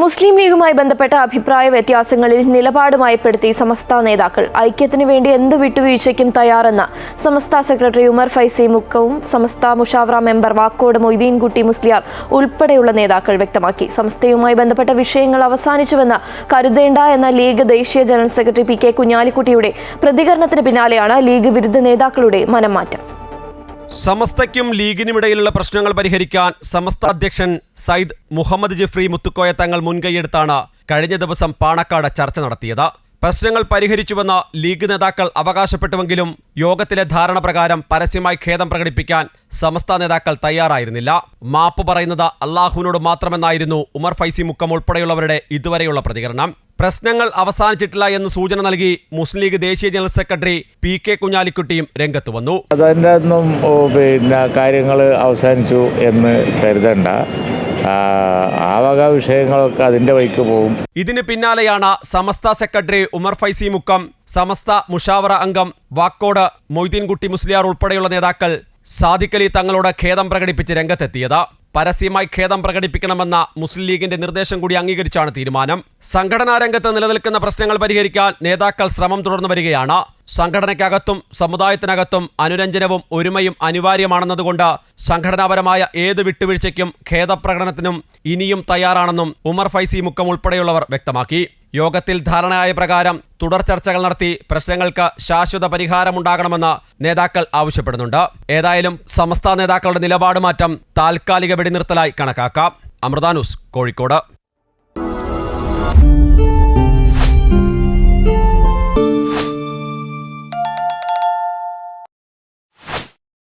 മുസ്ലിം ലീഗുമായി ബന്ധപ്പെട്ട അഭിപ്രായ വ്യത്യാസങ്ങളിൽ നിലപാട് മയപ്പെടുത്തി സമസ്ത നേതാക്കൾ ഐക്യത്തിനു വേണ്ടി എന്ത് വിട്ടുവീഴ്ചയ്ക്കും തയ്യാറെന്ന സമസ്ത സെക്രട്ടറി ഉമർ ഫൈസി മുക്കവും സമസ്ത മുഷാവറ മെമ്പർ വാക്കോട് മൊയ്തീൻകുട്ടി മുസ്ലിയാർ ഉൾപ്പെടെയുള്ള നേതാക്കൾ വ്യക്തമാക്കി. സമസ്തയുമായി ബന്ധപ്പെട്ട വിഷയങ്ങൾ അവസാനിച്ചുവെന്ന് കരുതേണ്ട എന്ന ലീഗ് ദേശീയ ജനറൽ സെക്രട്ടറി പി കെ കുഞ്ഞാലിക്കുട്ടിയുടെ പ്രതികരണത്തിന് പിന്നാലെയാണ് ലീഗ് വിരുദ്ധ നേതാക്കളുടെ മനംമാറ്റം. സമസ്തയ്ക്കും ലീഗിനുമിടയിലുള്ള പ്രശ്നങ്ങൾ പരിഹരിക്കാൻ സമസ്ത അധ്യക്ഷൻ സയ്യിദ് മുഹമ്മദ് ജിഫ്രി മുത്തുക്കോയ തങ്ങൾ മുൻകൈയെടുത്താണ് കഴിഞ്ഞ ദിവസം പാണക്കാട് ചർച്ച നടത്തിയത്. പ്രശ്നങ്ങൾ പരിഹരിച്ചുവെന്ന് ലീഗ് നേതാക്കൾ അവകാശപ്പെട്ടുവെങ്കിലും യോഗത്തിലെ ധാരണ പ്രകാരം പരസ്യമായി ഖേദം പ്രകടിപ്പിക്കാൻ സമസ്ത നേതാക്കൾ തയ്യാറായിരുന്നില്ല. മാപ്പ് പറയുന്നത് അള്ളാഹുവിനോട് മാത്രമെന്നായിരുന്നു ഉമർ ഫൈസി മുക്കം ഉൾപ്പെടെയുള്ളവരുടെ ഇതുവരെയുള്ള പ്രതികരണം. പ്രശ്നങ്ങൾ അവസാനിച്ചിട്ടില്ല എന്ന് സൂചന നൽകി മുസ്ലിം ലീഗ് ദേശീയ ജനറൽ സെക്രട്ടറി പി കെ കുഞ്ഞാലിക്കുട്ടിയും രംഗത്ത് വന്നു. അതിന്റെ ഒന്നും പിന്നെ കാര്യങ്ങൾ അവസാനിച്ചു എന്ന് കരുതണ്ട. ആ, ആ വക വിഷയങ്ങളൊക്കെ അതിന്റെ വഴിക്ക് പോകും. ഇതിന് പിന്നാലെയാണ് സമസ്ത സെക്രട്ടറി ഉമർ ഫൈസി മുക്കം സമസ്ത മുഷാവറ അംഗം വാക്കോട് മൊയ്തീൻകുട്ടി മുസ്ലിയാർ ഉൾപ്പെടെയുള്ള നേതാക്കൾ സാദിഖലി തങ്ങളോട് ഖേദം പ്രകടിപ്പിച്ച് രംഗത്തെത്തിയത്. പരസ്യമായി ഖേദം പ്രകടിപ്പിക്കണമെന്ന മുസ്ലിം ലീഗിന്റെ നിർദ്ദേശം കൂടി അംഗീകരിച്ചാണ് തീരുമാനം. സംഘടനാ രംഗത്ത് നിലനിൽക്കുന്ന പ്രശ്നങ്ങൾ പരിഹരിക്കാൻ നേതാക്കൾ ശ്രമം തുടർന്നു വരികയാണ്. സംഘടനയ്ക്കകത്തും സമുദായത്തിനകത്തും അനുരഞ്ജനവും ഒരുമയും അനിവാര്യമാണെന്നതുകൊണ്ട് സംഘടനാപരമായ ഏത് വിട്ടുവീഴ്ചയ്ക്കും ഖേദപ്രകടനത്തിനും ഇനിയും തയ്യാറാണെന്നും ഉമർ ഫൈസി മുക്കം ഉൾപ്പെടെയുള്ളവർ വ്യക്തമാക്കി. യോഗത്തിൽ ധാരണയായ പ്രകാരം തുടർ ചർച്ചകൾ നടത്തി പ്രശ്നങ്ങൾക്ക് ശാശ്വത പരിഹാരമുണ്ടാകണമെന്ന് നേതാക്കൾ ആവശ്യപ്പെടുന്നുണ്ട്. ഏതായാലും സമസ്ത നേതാക്കളുടെ നിലപാട് മാറ്റം താൽക്കാലിക വെടിനിർത്തലായി കണക്കാക്കാം. അമൃതാനുസ് കോഴിക്കോട്.